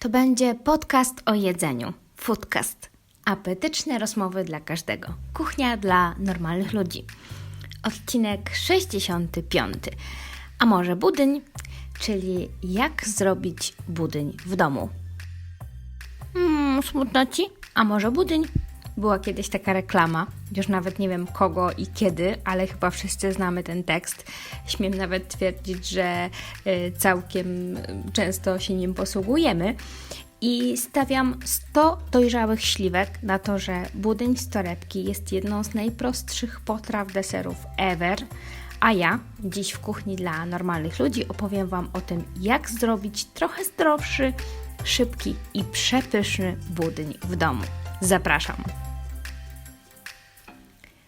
To będzie podcast o jedzeniu. Foodcast. Apetyczne rozmowy dla każdego. Kuchnia dla normalnych ludzi. Odcinek 65. A może budyń, czyli jak zrobić budyń w domu. Hmm, smutno ci? A może budyń? Była kiedyś taka reklama, już nawet nie wiem kogo i kiedy, ale chyba wszyscy znamy ten tekst. Śmiem nawet twierdzić, że y, całkiem często się nim posługujemy. I stawiam 100 dojrzałych śliwek na to, że budyń z torebki jest jedną z najprostszych potraw deserów ever. A ja dziś w kuchni dla normalnych ludzi opowiem Wam o tym, jak zrobić trochę zdrowszy, szybki i przepyszny budyń w domu. Zapraszam.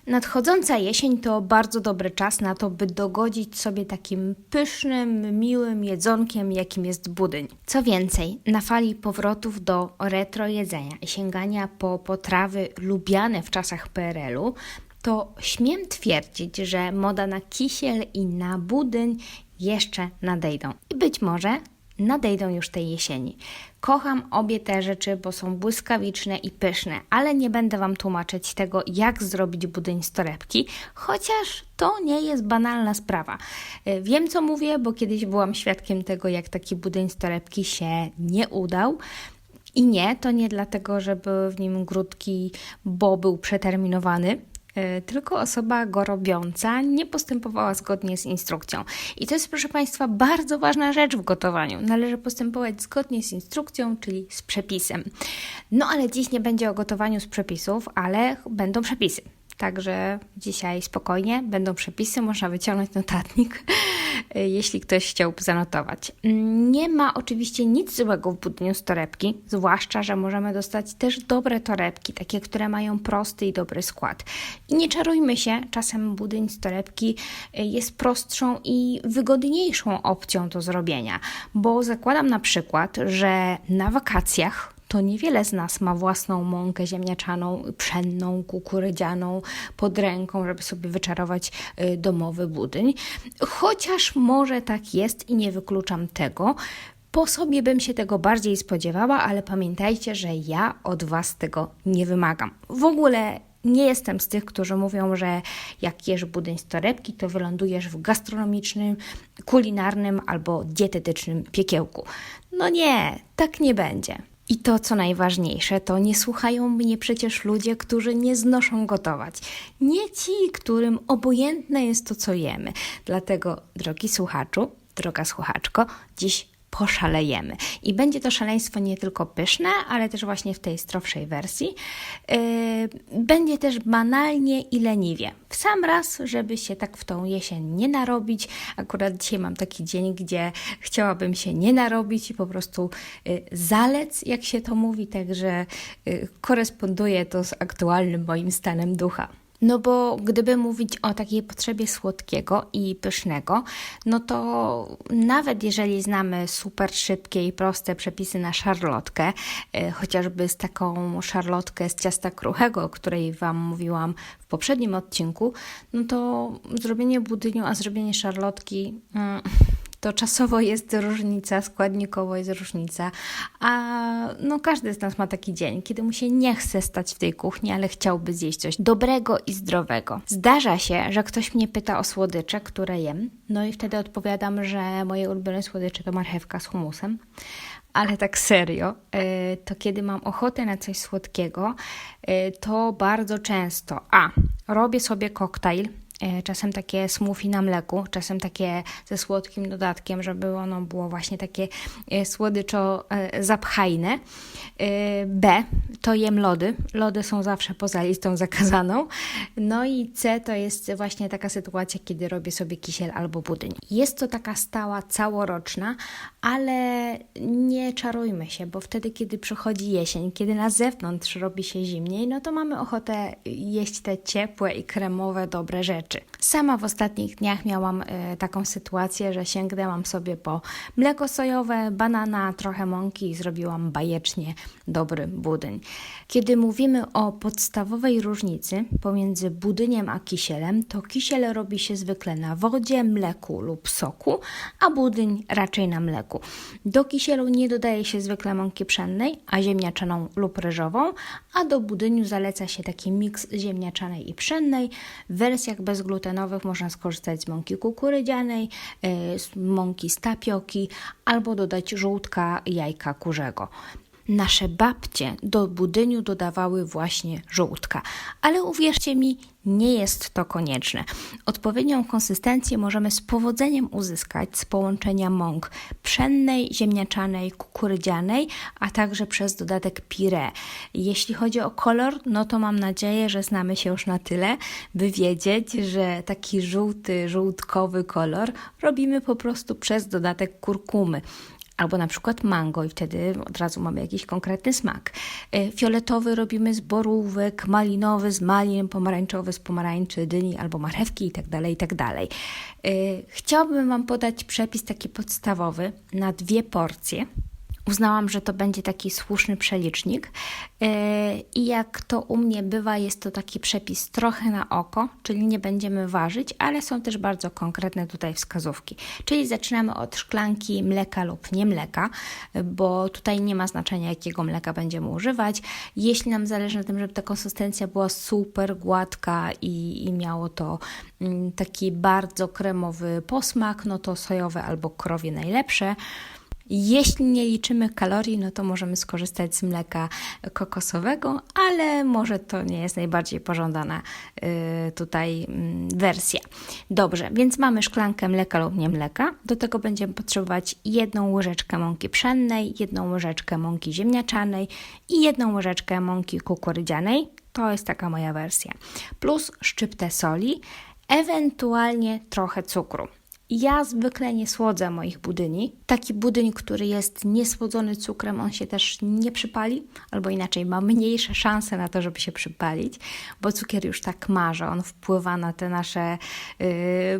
Nadchodząca jesień to bardzo dobry czas na to, by dogodzić sobie takim pysznym, miłym jedzonkiem, jakim jest budyń. Co więcej, na fali powrotów do retro jedzenia i sięgania po potrawy lubiane w czasach PRL-u, to śmiem twierdzić, że moda na kisiel i na budyń jeszcze nadejdą. I być może nadejdą już tej jesieni. Kocham obie te rzeczy, bo są błyskawiczne i pyszne, ale nie będę Wam tłumaczyć tego, jak zrobić budyń z torebki, chociaż to nie jest banalna sprawa. Y, Wiem, co mówię, bo kiedyś byłam świadkiem tego, jak taki budyń z torebki się nie udał. I nie, to nie dlatego, że były w nim grudki, bo był przeterminowany, tylko osoba go robiąca nie postępowała zgodnie z instrukcją. I to jest, proszę Państwa, bardzo ważna rzecz w gotowaniu. Należy postępować zgodnie z instrukcją, czyli z przepisem. No ale dziś nie będzie o gotowaniu z przepisów, ale będą przepisy. Także dzisiaj spokojnie będą przepisy, można wyciągnąć notatnik, jeśli ktoś chciałby zanotować. Nie ma oczywiście nic złego w budyniu z torebki, zwłaszcza, że możemy dostać też dobre torebki, takie, które mają prosty i dobry skład. I nie czarujmy się, czasem budyń z torebki jest prostszą i wygodniejszą opcją do zrobienia, bo zakładam na przykład, że na wakacjach to niewiele z nas ma własną mąkę ziemniaczaną, pszenną, kukurydzianą pod ręką, żeby sobie wyczarować y, domowy budyń. Chociaż może tak jest i nie wykluczam tego. Po sobie bym się tego bardziej spodziewała, ale pamiętajcie, że ja od Was tego nie wymagam. W ogóle nie jestem z tych, którzy mówią, że jak jesz budyń z torebki, to wylądujesz w gastronomicznym, kulinarnym albo dietetycznym piekiełku. No nie, tak nie będzie. I to, co najważniejsze, to nie słuchają mnie przecież ludzie, którzy nie znoszą gotować. Nie ci, którym obojętne jest to, co jemy. Dlatego, drogi słuchaczu, droga słuchaczko, dziś poszalejemy. I będzie to szaleństwo nie tylko pyszne, ale też właśnie w tej zdrowszej wersji. Yy, będzie też banalnie i leniwie. W sam raz, żeby się tak w tą jesień nie narobić. Akurat dzisiaj mam taki dzień, gdzie chciałabym się nie narobić i po prostu yy, zalec, jak się to mówi, także yy, koresponduje to z aktualnym moim stanem ducha. No bo gdyby mówić o takiej potrzebie słodkiego i pysznego, no to nawet jeżeli znamy super szybkie i proste przepisy na szarlotkę, y, chociażby z taką szarlotkę z ciasta kruchego, o której Wam mówiłam w poprzednim odcinku, no to zrobienie budyniu, a zrobienie szarlotki... To czasowo jest różnica, składnikowo jest różnica, a no każdy z nas ma taki dzień, kiedy mu się nie chce stać w tej kuchni, ale chciałby zjeść coś dobrego i zdrowego. Zdarza się, że ktoś mnie pyta o słodycze, które jem, no i wtedy odpowiadam, że moje ulubione słodycze to marchewka z humusem. Ale tak serio, y, to kiedy mam ochotę na coś słodkiego, y, to bardzo często A. Robię sobie koktajl E, czasem takie smoothie na mleku, czasem takie ze słodkim dodatkiem, żeby ono było właśnie takie e, słodyczo e, zapchajne. B to jem lody. Lody są zawsze poza listą zakazaną. No i C to jest właśnie taka sytuacja, kiedy robię sobie kisiel albo budyń. Jest to taka stała całoroczna, ale nie czarujmy się, bo wtedy, kiedy przychodzi jesień, kiedy na zewnątrz robi się zimniej, no to mamy ochotę jeść te ciepłe i kremowe, dobre rzeczy rzeczy. Sama w ostatnich dniach miałam e, taką sytuację, że sięgnęłam sobie po mleko sojowe, banana, trochę mąki i zrobiłam bajecznie dobry budyń. Kiedy mówimy o podstawowej różnicy pomiędzy budyniem a kisielem, to kisiel robi się zwykle na wodzie, mleku lub soku, a budyń raczej na mleku. Do kisielu nie dodaje się zwykle mąki pszennej, a ziemniaczaną lub ryżową, a do budyniu zaleca się taki miks ziemniaczanej i pszennej. W wersjach bezglutenowych można skorzystać z mąki kukurydzianej, y, z mąki z tapioki albo dodać żółtka jajka kurzego. Nasze babcie do budyniu dodawały właśnie żółtka, ale uwierzcie mi, nie jest to konieczne. Odpowiednią konsystencję możemy z powodzeniem uzyskać z połączenia mąk pszennej, ziemniaczanej, kukurydzianej, a także przez dodatek pire. Jeśli chodzi o kolor, no to mam nadzieję, że znamy się już na tyle, by wiedzieć, że taki żółty, żółtkowy kolor robimy po prostu przez dodatek kurkumy albo na przykład mango i wtedy od razu mamy jakiś konkretny smak. E, fioletowy robimy z borówek, malinowy z malin, pomarańczowy z pomarańczy, dyni albo marchewki itd., tak itd. Tak e, chciałabym Wam podać przepis taki podstawowy na dwie porcje uznałam, że to będzie taki słuszny przelicznik. E, I jak to u mnie bywa, jest to taki przepis trochę na oko, czyli nie będziemy ważyć, ale są też bardzo konkretne tutaj wskazówki. Czyli zaczynamy od szklanki mleka lub nie mleka, bo tutaj nie ma znaczenia, jakiego mleka będziemy używać. Jeśli nam zależy na tym, żeby ta konsystencja była super gładka i, i miało to mm, taki bardzo kremowy posmak, no to sojowe albo krowie najlepsze. Jeśli nie liczymy kalorii, no to możemy skorzystać z mleka kokosowego, ale może to nie jest najbardziej pożądana y, tutaj mm, wersja. Dobrze, więc mamy szklankę mleka lub nie mleka. Do tego będziemy potrzebować jedną łyżeczkę mąki pszennej, jedną łyżeczkę mąki ziemniaczanej i jedną łyżeczkę mąki kukurydzianej. To jest taka moja wersja. Plus szczyptę soli, ewentualnie trochę cukru. Ja zwykle nie słodzę moich budyni. Taki budyń, który jest niesłodzony cukrem, on się też nie przypali, albo inaczej ma mniejsze szanse na to, żeby się przypalić, bo cukier już tak ma, że on wpływa na te nasze yy,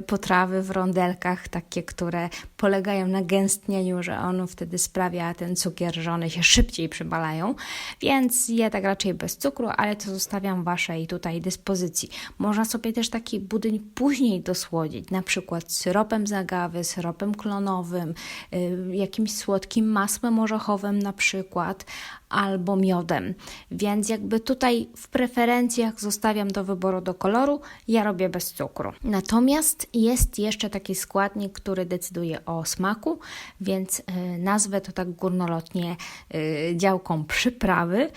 potrawy w rondelkach, takie, które polegają na gęstnieniu, że on wtedy sprawia ten cukier, że one się szybciej przypalają. Więc ja tak raczej bez cukru, ale to zostawiam Waszej tutaj dyspozycji. Można sobie też taki budyń później dosłodzić, na przykład syropem syropem z agawy, syropem klonowym, y, jakimś słodkim masłem orzechowym na przykład, albo miodem. Więc jakby tutaj w preferencjach zostawiam do wyboru do koloru, ja robię bez cukru. Natomiast jest jeszcze taki składnik, który decyduje o smaku, więc y, nazwę to tak górnolotnie y, działką przyprawy.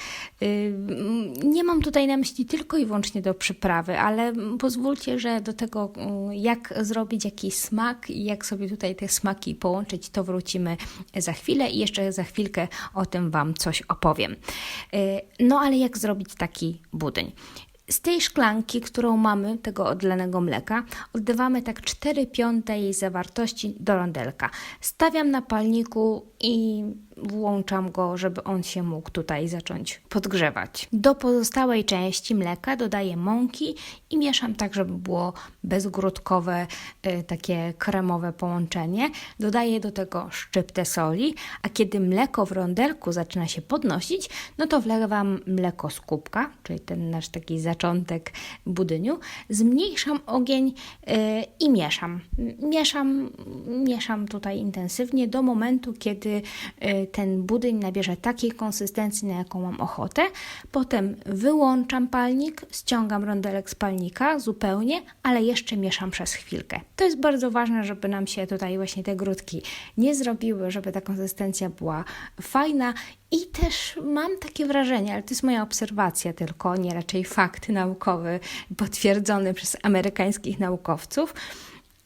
Nie mam tutaj na myśli tylko i wyłącznie do przyprawy, ale pozwólcie, że do tego jak zrobić jakiś smak i jak sobie tutaj te smaki połączyć, to wrócimy za chwilę i jeszcze za chwilkę o tym Wam coś opowiem. E, no ale jak zrobić taki budyń? Z tej szklanki, którą mamy, tego odlanego mleka, oddawamy tak 4 piąte jej zawartości do rondelka. Stawiam na palniku i włączam go, żeby on się mógł tutaj zacząć podgrzewać. Do pozostałej części mleka dodaję mąki i mieszam tak, żeby było bezgrudkowe, y, takie kremowe połączenie. Dodaję do tego szczyptę soli, a kiedy mleko w rondelku zaczyna się podnosić, no to wlewam mleko z kubka, czyli ten nasz taki zaczątek budyniu. Zmniejszam ogień y, i mieszam. Mieszam, mieszam tutaj intensywnie do momentu, kiedy y, ten budyń nabierze takiej konsystencji, na jaką mam ochotę. Potem wyłączam palnik, ściągam rondelek z palnika zupełnie, ale jeszcze mieszam przez chwilkę. To jest bardzo ważne, żeby nam się tutaj właśnie te grudki nie zrobiły, żeby ta konsystencja była fajna i też mam takie wrażenie, ale to jest moja obserwacja tylko, nie raczej fakt naukowy potwierdzony przez amerykańskich naukowców,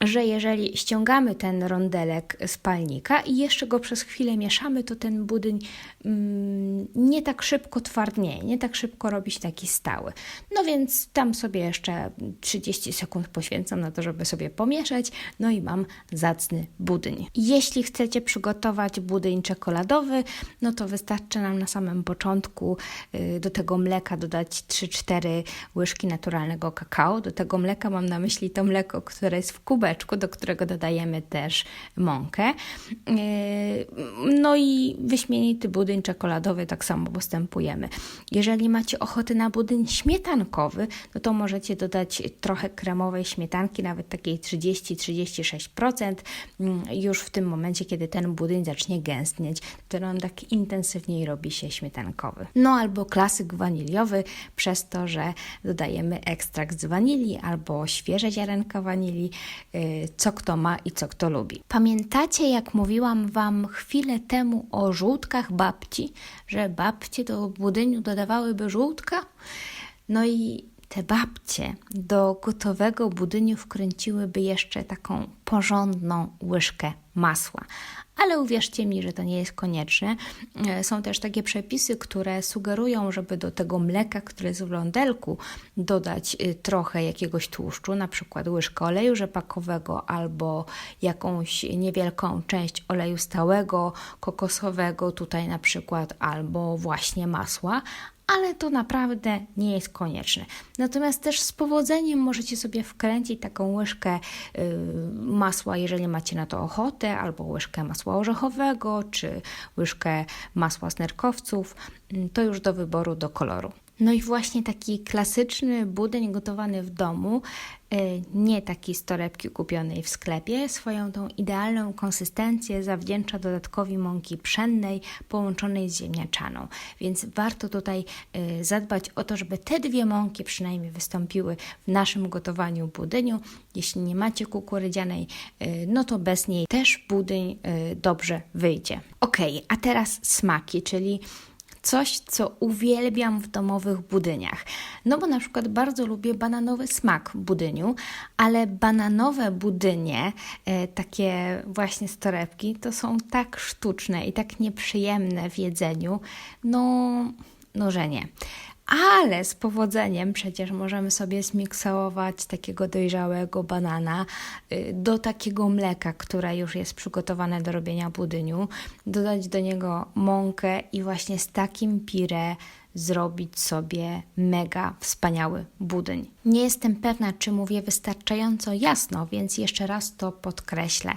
że jeżeli ściągamy ten rondelek z palnika i jeszcze go przez chwilę mieszamy, to ten budyń mm, nie tak szybko twardnieje, nie tak szybko robi się taki stały. No więc tam sobie jeszcze 30 sekund poświęcam na to, żeby sobie pomieszać, no i mam zacny budyń. Jeśli chcecie przygotować budyń czekoladowy, no to wystarczy nam na samym początku y, do tego mleka dodać 3-4 łyżki naturalnego kakao. Do tego mleka mam na myśli to mleko, które jest w kubeczku, do którego dodajemy też mąkę. Y, No i wyśmienity budyń czekoladowy tak samo postępujemy. Jeżeli macie ochotę na budyń śmietankowy, no to możecie dodać trochę kremowej śmietanki, nawet takiej 30-36%, mm, już w tym momencie, kiedy ten budyń zacznie gęstnieć, to on tak intensywniej robi się śmietankowy. No albo klasyk waniliowy, przez to, że dodajemy ekstrakt z wanilii albo świeże ziarenka wanilii, yy, co kto ma i co kto lubi. Pamiętacie, jak mówiłam Wam chwilę temu o żółtkach babci, że babcie do budyniu dodawałyby żółtka? No i te babcie do gotowego budyniu wkręciłyby jeszcze taką porządną łyżkę masła. Ale uwierzcie mi, że to nie jest konieczne. E, Są też takie przepisy, które sugerują, żeby do tego mleka, które jest w rondelku, dodać y, trochę jakiegoś tłuszczu, na przykład łyżkę oleju rzepakowego albo jakąś niewielką część oleju stałego, kokosowego, tutaj na przykład, albo właśnie masła, ale to naprawdę nie jest konieczne. Natomiast też z powodzeniem możecie sobie wkręcić taką łyżkę y, masła, jeżeli macie na to ochotę, albo łyżkę masła orzechowego, czy łyżkę masła z nerkowców. Mm, To już do wyboru, do koloru. No i właśnie taki klasyczny budyń gotowany w domu, y, nie taki z torebki kupionej w sklepie, swoją tą idealną konsystencję zawdzięcza dodatkowi mąki pszennej połączonej z ziemniaczaną. Więc warto tutaj y, zadbać o to, żeby te dwie mąki przynajmniej wystąpiły w naszym gotowaniu budyniu. Jeśli nie macie kukurydzianej, y, no to bez niej też budyń dobrze wyjdzie. Ok, a teraz smaki, czyli coś, co uwielbiam w domowych budyniach. No bo na przykład bardzo lubię bananowy smak budyniu, ale bananowe budynie, e, takie właśnie z torebki, to są tak sztuczne i tak nieprzyjemne w jedzeniu, no, no że nie. Ale z powodzeniem przecież możemy sobie zmiksować takiego dojrzałego banana y, do takiego mleka, które już jest przygotowane do robienia budyniu, dodać do niego mąkę i właśnie z takim pire zrobić sobie mega wspaniały budyń. Nie jestem pewna, czy mówię wystarczająco jasno, więc jeszcze raz to podkreślę.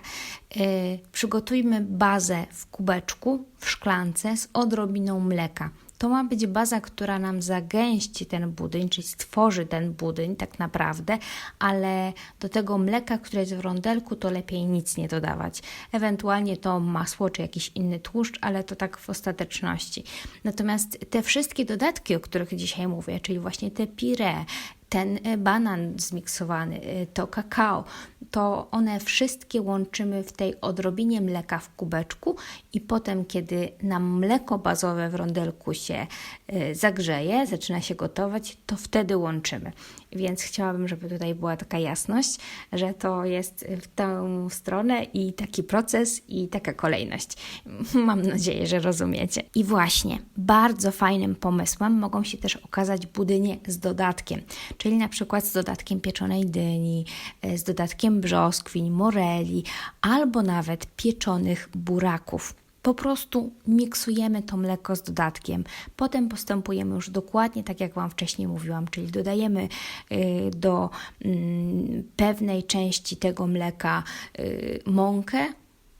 Yy, przygotujmy bazę w kubeczku, w szklance z odrobiną mleka. To ma być baza, która nam zagęści ten budyń, czyli stworzy ten budyń tak naprawdę, ale do tego mleka, które jest w rondelku, to lepiej nic nie dodawać. Ewentualnie to masło czy jakiś inny tłuszcz, ale to tak w ostateczności. Natomiast te wszystkie dodatki, o których dzisiaj mówię, czyli właśnie te pire, ten e, banan zmiksowany, e, to kakao, to one wszystkie łączymy w tej odrobinie mleka w kubeczku i potem, kiedy nam mleko bazowe w rondelku się e, zagrzeje, zaczyna się gotować, to wtedy łączymy. Więc chciałabym, żeby tutaj była taka jasność, że to jest w tę stronę i taki proces i taka kolejność. Mam nadzieję, że rozumiecie. I właśnie, bardzo fajnym pomysłem mogą się też okazać budynie z dodatkiem, czyli na przykład z dodatkiem pieczonej dyni, e, z dodatkiem brzoskwiń, moreli, albo nawet pieczonych buraków. Po prostu miksujemy to mleko z dodatkiem. Potem postępujemy już dokładnie tak, jak Wam wcześniej mówiłam, czyli dodajemy y, do mm, pewnej części tego mleka y, mąkę,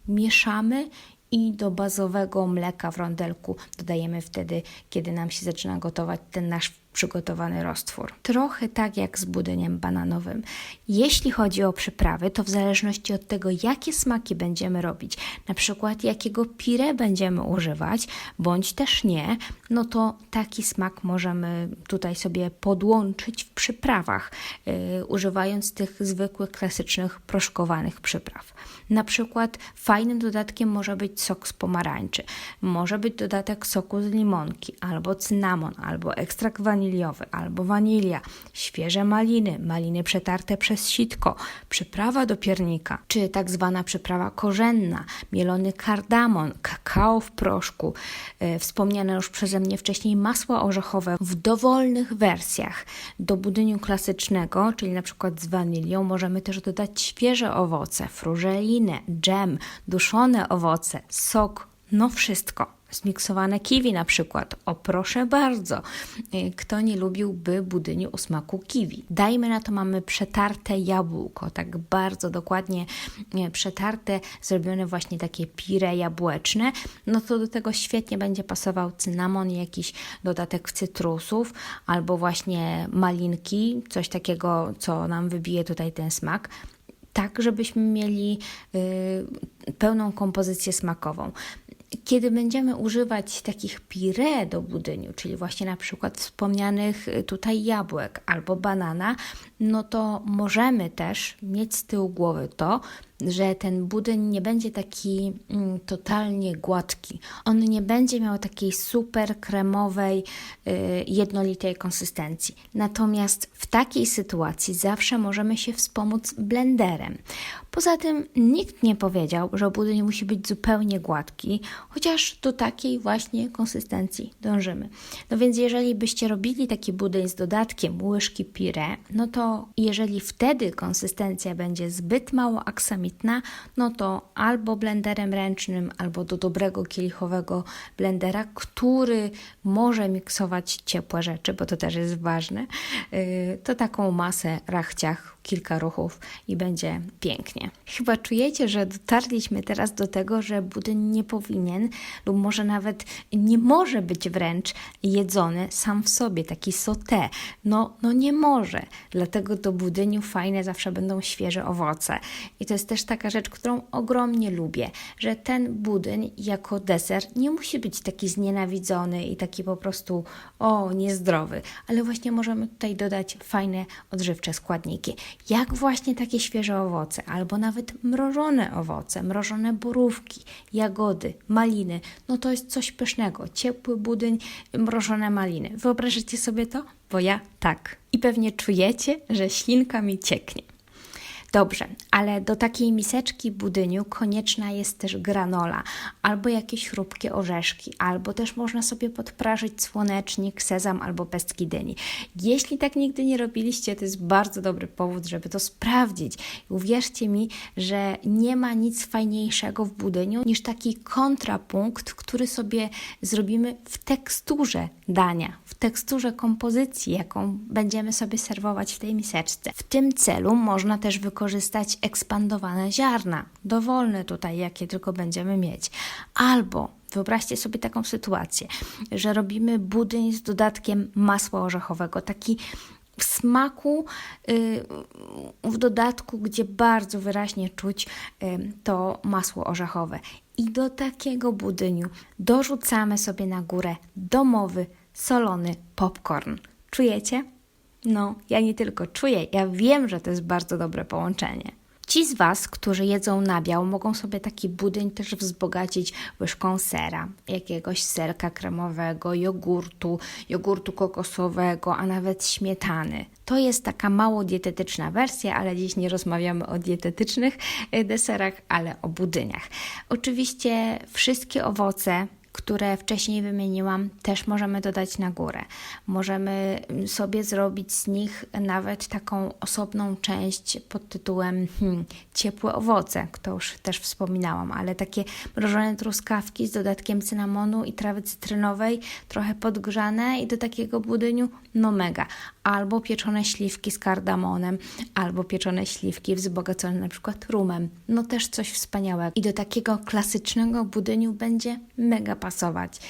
mieszamy i do bazowego mleka w rondelku dodajemy wtedy, kiedy nam się zaczyna gotować ten nasz przygotowany roztwór. Trochę tak jak z budyniem bananowym. Jeśli chodzi o przyprawy, to w zależności od tego, jakie smaki będziemy robić, na przykład jakiego pire będziemy używać, bądź też nie, no to taki smak możemy tutaj sobie podłączyć w przyprawach, yy, używając tych zwykłych, klasycznych, proszkowanych przypraw. Na przykład fajnym dodatkiem może być sok z pomarańczy, może być dodatek soku z limonki, albo cynamon, albo ekstrakt wanilii, waniliowy albo wanilia, świeże maliny, maliny przetarte przez sitko, przyprawa do piernika, czy tak zwana przyprawa korzenna, mielony kardamon, kakao w proszku, e, wspomniane już przeze mnie wcześniej masła orzechowe w dowolnych wersjach. Do budyniu klasycznego, czyli na przykład z wanilią, możemy też dodać świeże owoce, frużelinę, dżem, duszone owoce, sok, no wszystko. Zmiksowane kiwi na przykład. O proszę bardzo. Y, Kto nie lubiłby budyniu o smaku kiwi? Dajmy na to mamy przetarte jabłko, tak bardzo dokładnie y, przetarte, zrobione właśnie takie pire jabłeczne. No to do tego świetnie będzie pasował cynamon, jakiś dodatek cytrusów albo właśnie malinki, coś takiego, co nam wybije tutaj ten smak tak, żebyśmy mieli y, pełną kompozycję smakową. Kiedy będziemy używać takich pire do budyniu, czyli właśnie na przykład wspomnianych tutaj jabłek albo banana, no to możemy też mieć z tyłu głowy to, że ten budyń nie będzie taki mm, totalnie gładki. On nie będzie miał takiej super kremowej, y, jednolitej konsystencji. Natomiast w takiej sytuacji zawsze możemy się wspomóc blenderem. Poza tym nikt nie powiedział, że budyń musi być zupełnie gładki, chociaż do takiej właśnie konsystencji dążymy. No więc jeżeli byście robili taki budyń z dodatkiem łyżki pire, no to jeżeli wtedy konsystencja będzie zbyt mało aksamitna, no to albo blenderem ręcznym, albo do dobrego kielichowego blendera, który może miksować ciepłe rzeczy, bo to też jest ważne, yy, to taką masę rachciach, kilka ruchów i będzie pięknie. Chyba czujecie, że dotarliśmy teraz do tego, że budyń nie powinien lub może nawet nie może być wręcz jedzony sam w sobie, taki sauté. No, no nie może. Dlatego do budyniu fajne zawsze będą świeże owoce. I to jest też taka rzecz, którą ogromnie lubię, że ten budyń jako deser nie musi być taki znienawidzony i taki po prostu o, niezdrowy, ale właśnie możemy tutaj dodać fajne, odżywcze składniki, jak właśnie takie świeże owoce, albo nawet mrożone owoce, mrożone borówki, jagody, maliny. No to jest coś pysznego. Ciepły budyń, mrożone maliny. Wyobrażacie sobie to? Bo ja tak. I pewnie czujecie, że ślinka mi cieknie. Dobrze, ale do takiej miseczki budyniu konieczna jest też granola, albo jakieś chrupkie orzeszki, albo też można sobie podprażyć słonecznik, sezam albo pestki dyni. Jeśli tak nigdy nie robiliście, to jest bardzo dobry powód, żeby to sprawdzić. Uwierzcie mi, że nie ma nic fajniejszego w budyniu niż taki kontrapunkt, który sobie zrobimy w teksturze dania, w teksturze kompozycji, jaką będziemy sobie serwować w tej miseczce. W tym celu można też wykorzystać ekspandowane ziarna, dowolne tutaj, jakie tylko będziemy mieć. Albo wyobraźcie sobie taką sytuację, że robimy budyń z dodatkiem masła orzechowego, taki w smaku, y, w dodatku, gdzie bardzo wyraźnie czuć y, to masło orzechowe. I do takiego budyniu dorzucamy sobie na górę domowy, solony popcorn. Czujecie? No, ja nie tylko czuję, ja wiem, że to jest bardzo dobre połączenie. Ci z Was, którzy jedzą nabiał, mogą sobie taki budyń też wzbogacić łyżką sera, jakiegoś serka kremowego, jogurtu, jogurtu kokosowego, a nawet śmietany. To jest taka mało dietetyczna wersja, ale dziś nie rozmawiamy o dietetycznych e, deserach, ale o budyniach. Oczywiście wszystkie owoce które wcześniej wymieniłam, też możemy dodać na górę. Możemy sobie zrobić z nich nawet taką osobną część pod tytułem hmm, ciepłe owoce, to już też wspominałam, ale takie mrożone truskawki z dodatkiem cynamonu i trawy cytrynowej, trochę podgrzane i do takiego budyniu, no mega. Albo pieczone śliwki z kardamonem, albo pieczone śliwki wzbogacone na przykład rumem. No też coś wspaniałego. I do takiego klasycznego budyniu będzie mega pasować.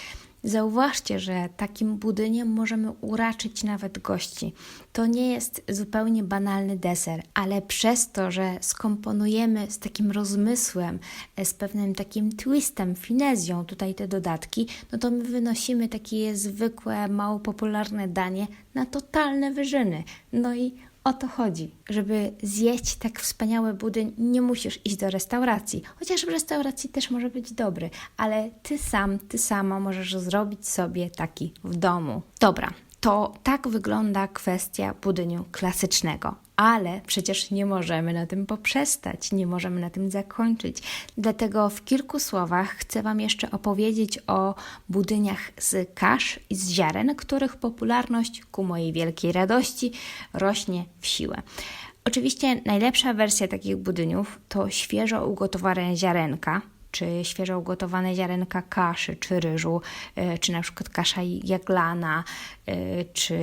Zauważcie, że takim budyniem możemy uraczyć nawet gości. To nie jest zupełnie banalny deser, ale przez to, że skomponujemy z takim rozmysłem, e, z pewnym takim twistem, finezją tutaj te dodatki, no to my wynosimy takie zwykłe, mało popularne danie na totalne wyżyny. No i o to chodzi, żeby zjeść tak wspaniały budyń, nie musisz iść do restauracji. Chociaż w restauracji też może być dobry, ale ty sam, ty sama możesz zrobić sobie taki w domu. Dobra, To tak wygląda kwestia budyniu klasycznego. Ale przecież nie możemy na tym poprzestać, nie możemy na tym zakończyć. Dlatego w kilku słowach chcę Wam jeszcze opowiedzieć o budyniach z kasz i z ziaren, których popularność ku mojej wielkiej radości rośnie w siłę. Oczywiście najlepsza wersja takich budyniów to świeżo ugotowane ziarenka, czy świeżo ugotowane ziarenka kaszy, czy ryżu, e, czy na przykład kasza jaglana, e, czy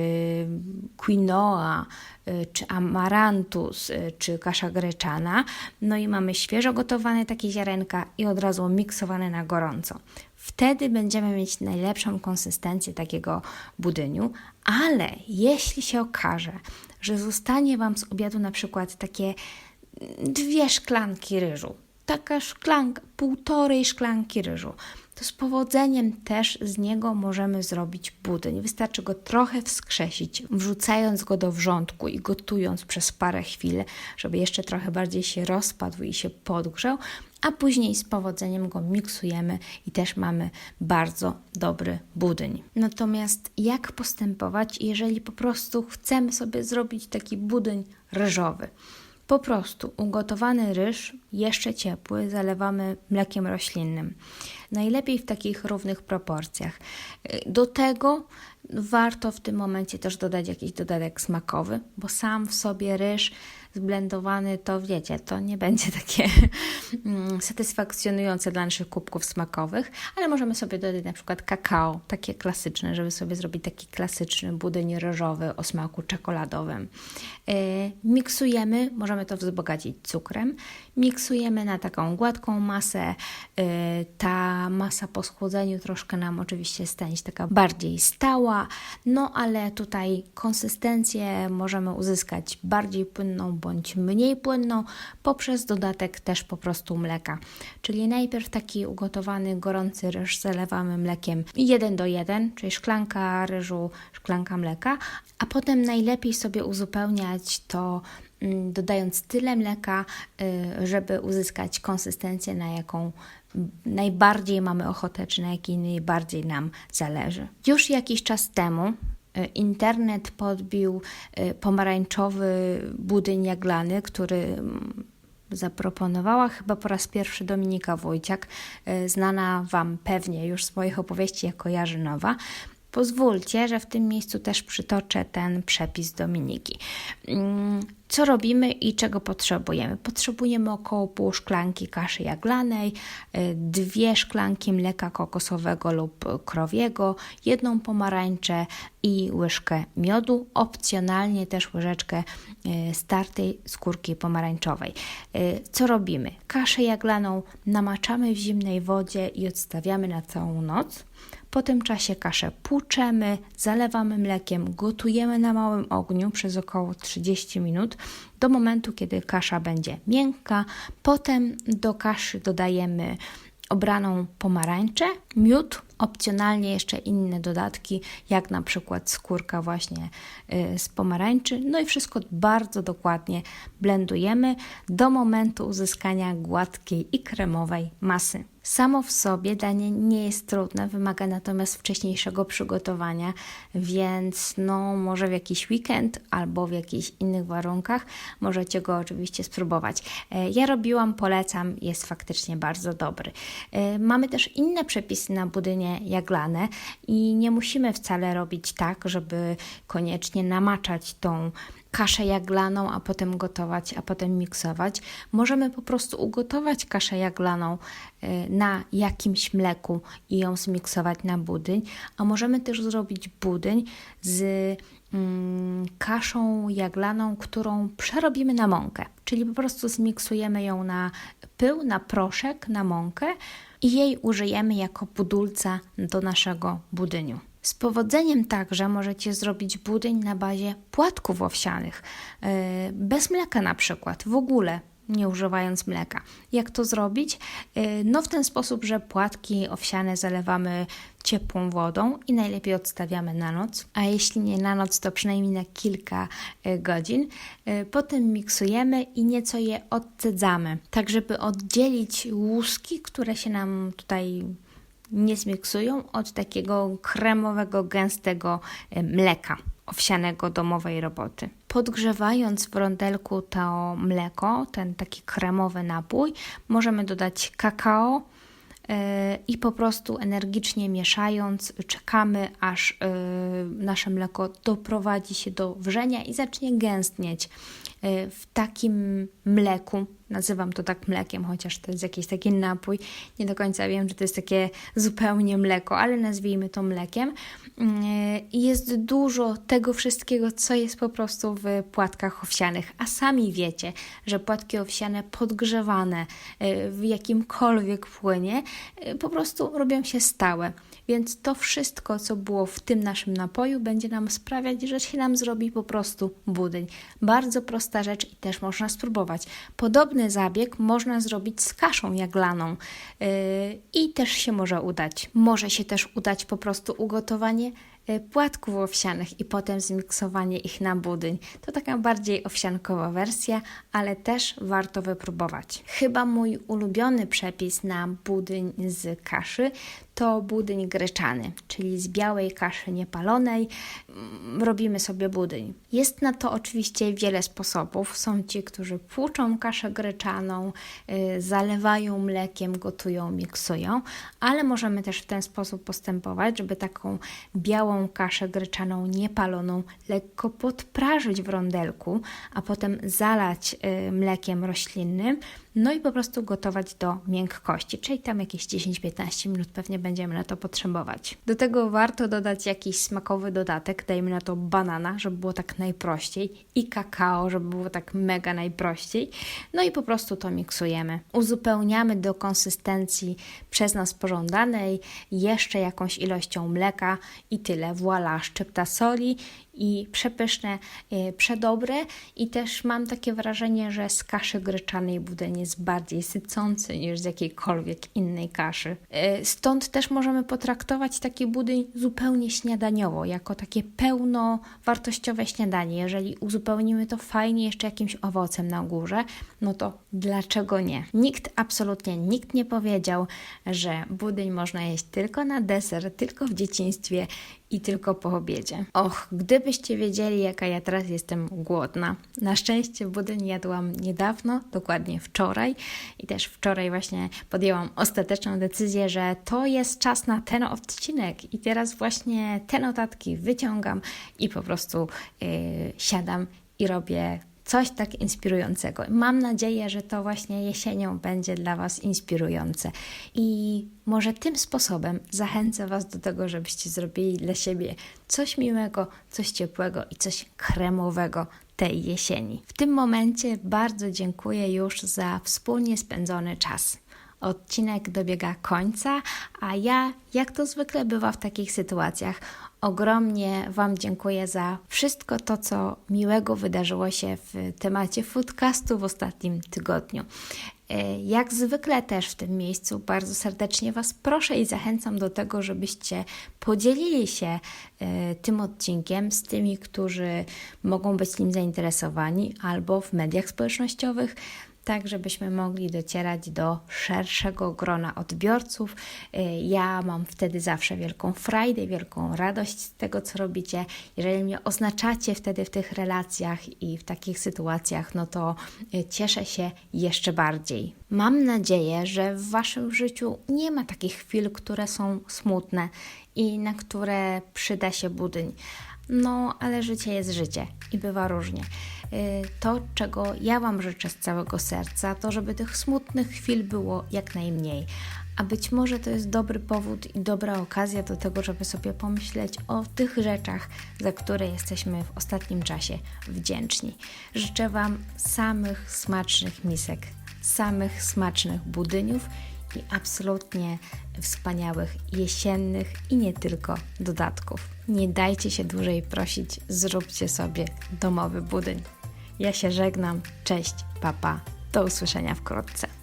quinoa, e, czy amarantus, czy kasza greczana. No i mamy świeżo gotowane takie ziarenka i od razu miksowane na gorąco. Wtedy będziemy mieć najlepszą konsystencję takiego budyniu, ale jeśli się okaże, że zostanie Wam z obiadu na przykład takie dwie szklanki ryżu, taka szklanka, półtorej szklanki ryżu, to z powodzeniem też z niego możemy zrobić budyń. Wystarczy go trochę wskrzesić, wrzucając go do wrzątku i gotując przez parę chwil, żeby jeszcze trochę bardziej się rozpadł i się podgrzał, a później z powodzeniem go miksujemy i też mamy bardzo dobry budyń. Natomiast jak postępować, jeżeli po prostu chcemy sobie zrobić taki budyń ryżowy? Po prostu ugotowany ryż, jeszcze ciepły, zalewamy mlekiem roślinnym. Najlepiej w takich równych proporcjach. Do tego warto w tym momencie też dodać jakiś dodatek smakowy, bo sam w sobie ryż zblendowany, to wiecie, to nie będzie takie mm, satysfakcjonujące dla naszych kubków smakowych, ale możemy sobie dodać na przykład kakao, takie klasyczne, żeby sobie zrobić taki klasyczny budyń ryżowy o smaku czekoladowym. Yy, miksujemy, możemy to wzbogacić cukrem, miksujemy na taką gładką masę. Yy, ta masa po schłodzeniu troszkę nam oczywiście stanie się taka bardziej stała, no ale tutaj konsystencję możemy uzyskać bardziej płynną bądź mniej płynną poprzez dodatek też po prostu mleka. Czyli najpierw taki ugotowany gorący ryż zalewamy mlekiem 1 do 1, czyli szklanka ryżu, szklanka mleka, a potem najlepiej sobie uzupełniać to mm, dodając tyle mleka, y, żeby uzyskać konsystencję, na jaką najbardziej mamy ochotę, czy na jakiej najbardziej nam zależy. Już jakiś czas temu internet podbił e, pomarańczowy budyń jaglany, który mm, zaproponowała chyba po raz pierwszy Dominika Wójciak, e, znana Wam pewnie już z moich opowieści jako Jarzynowa. Pozwólcie, że w tym miejscu też przytoczę ten przepis Dominiki. Mm, co robimy i czego potrzebujemy? Potrzebujemy około pół szklanki kaszy jaglanej, y, dwie szklanki mleka kokosowego lub krowiego, jedną pomarańczę i łyżkę miodu, opcjonalnie też łyżeczkę y, startej skórki pomarańczowej. Y, co robimy? Kaszę jaglaną namaczamy w zimnej wodzie i odstawiamy na całą noc. Po tym czasie kaszę płuczemy, zalewamy mlekiem, gotujemy na małym ogniu przez około 30 minut do momentu, kiedy kasza będzie miękka. Potem do kaszy dodajemy obraną pomarańczę, miód, opcjonalnie jeszcze inne dodatki, jak na przykład skórka właśnie y, z pomarańczy. No i wszystko bardzo dokładnie blendujemy do momentu uzyskania gładkiej i kremowej masy. Samo w sobie danie nie jest trudne, wymaga natomiast wcześniejszego przygotowania, więc no może w jakiś weekend albo w jakichś innych warunkach możecie go oczywiście spróbować. E, ja robiłam, polecam, jest faktycznie bardzo dobry. E, mamy też inne przepisy na budynie jaglane i nie musimy wcale robić tak, żeby koniecznie namaczać tą kaszę jaglaną, a potem gotować, a potem miksować. Możemy po prostu ugotować kaszę jaglaną y, na jakimś mleku i ją zmiksować na budyń, a możemy też zrobić budyń z mm, kaszą jaglaną, którą przerobimy na mąkę, czyli po prostu zmiksujemy ją na pył, na proszek, na mąkę i jej użyjemy jako budulca do naszego budyniu. Z powodzeniem także możecie zrobić budyń na bazie płatków owsianych, e, bez mleka na przykład, w ogóle nie używając mleka. Jak to zrobić? E, no w ten sposób, że płatki owsiane zalewamy ciepłą wodą i najlepiej odstawiamy na noc, a jeśli nie na noc, to przynajmniej na kilka e, godzin. Potem miksujemy i nieco je odcedzamy, tak żeby oddzielić łuski, które się nam tutaj nie zmiksują od takiego kremowego, gęstego e, mleka owsianego domowej roboty. Podgrzewając w rondelku to mleko, ten taki kremowy napój, możemy dodać kakao i po prostu energicznie mieszając, czekamy aż e, nasze mleko doprowadzi się do wrzenia i zacznie gęstnieć. E, W takim mleku, nazywam to tak mlekiem, chociaż to jest jakiś taki napój, nie do końca wiem, czy to jest takie zupełnie mleko, ale nazwijmy to mlekiem. Mm, Jest dużo tego wszystkiego, co jest po prostu w płatkach owsianych, a sami wiecie, że płatki owsiane podgrzewane e, w jakimkolwiek płynie e, po prostu robią się stałe. Więc to wszystko, co było w tym naszym napoju, będzie nam sprawiać, że się nam zrobi po prostu budyń. Bardzo prosta rzecz i też można spróbować. Podobny zabieg można zrobić z kaszą jaglaną yy, i też się może udać. Może się też udać po prostu ugotowanie płatków owsianych i potem zmiksowanie ich na budyń. To taka bardziej owsiankowa wersja, ale też warto wypróbować. Chyba mój ulubiony przepis na budyń z kaszy to budyń greczany, czyli z białej kaszy niepalonej mm, robimy sobie budyń. Jest na to oczywiście wiele sposobów. Są ci, którzy płuczą kaszę greczaną, y, zalewają mlekiem, gotują, miksują, ale możemy też w ten sposób postępować, żeby taką białą kaszę greczaną niepaloną lekko podprażyć w rondelku, a potem zalać y, mlekiem roślinnym, no i po prostu gotować do miękkości, czyli tam jakieś 10-15 minut pewnie będziemy na to potrzebować. Do tego warto dodać jakiś smakowy dodatek, dajmy na to banana, żeby było tak najprościej i kakao, żeby było tak mega najprościej. No i po prostu to miksujemy. Uzupełniamy do konsystencji przez nas pożądanej jeszcze jakąś ilością mleka i tyle. Voila, szczypta soli i przepyszne, yy, przedobre i też mam takie wrażenie, że z kaszy gryczanej budyń jest bardziej sycący niż z jakiejkolwiek innej kaszy. Yy, Stąd też możemy potraktować taki budyń zupełnie śniadaniowo, jako takie pełnowartościowe śniadanie. Jeżeli uzupełnimy to fajnie jeszcze jakimś owocem na górze, no to dlaczego nie? Nikt, absolutnie nikt nie powiedział, że budyń można jeść tylko na deser, tylko w dzieciństwie i tylko po obiedzie. Och, gdybyście wiedzieli, jaka ja teraz jestem głodna. Na szczęście budyń jadłam niedawno, dokładnie wczoraj i też wczoraj właśnie podjęłam ostateczną decyzję, że to jest czas na ten odcinek i teraz właśnie te notatki wyciągam i po prostu yy, siadam i robię coś tak inspirującego. Mam nadzieję, że to właśnie jesienią będzie dla Was inspirujące. I może tym sposobem zachęcę Was do tego, żebyście zrobili dla siebie coś miłego, coś ciepłego i coś kremowego tej jesieni. W tym momencie bardzo dziękuję już za wspólnie spędzony czas. Odcinek dobiega końca, a ja, jak to zwykle bywa w takich sytuacjach, ogromnie Wam dziękuję za wszystko to, co miłego wydarzyło się w temacie foodcastu w ostatnim tygodniu. E, Jak zwykle też w tym miejscu bardzo serdecznie Was proszę i zachęcam do tego, żebyście podzielili się e, tym odcinkiem z tymi, którzy mogą być nim zainteresowani albo w mediach społecznościowych tak żebyśmy mogli docierać do szerszego grona odbiorców. Y, Ja mam wtedy zawsze wielką frajdę, wielką radość z tego, co robicie. Jeżeli mnie oznaczacie wtedy w tych relacjach i w takich sytuacjach, no to y, cieszę się jeszcze bardziej. Mam nadzieję, że w Waszym życiu nie ma takich chwil, które są smutne i na które przyda się budyń. No, ale życie jest życie i bywa różnie. Y, To, czego ja Wam życzę z całego serca, to żeby tych smutnych chwil było jak najmniej. A być może to jest dobry powód i dobra okazja do tego, żeby sobie pomyśleć o tych rzeczach, za które jesteśmy w ostatnim czasie wdzięczni. Życzę Wam samych smacznych misek, samych smacznych budyniów i absolutnie wspaniałych jesiennych i nie tylko dodatków. Nie dajcie się dłużej prosić, zróbcie sobie domowy budyń. Ja się żegnam, cześć, papa, do usłyszenia wkrótce.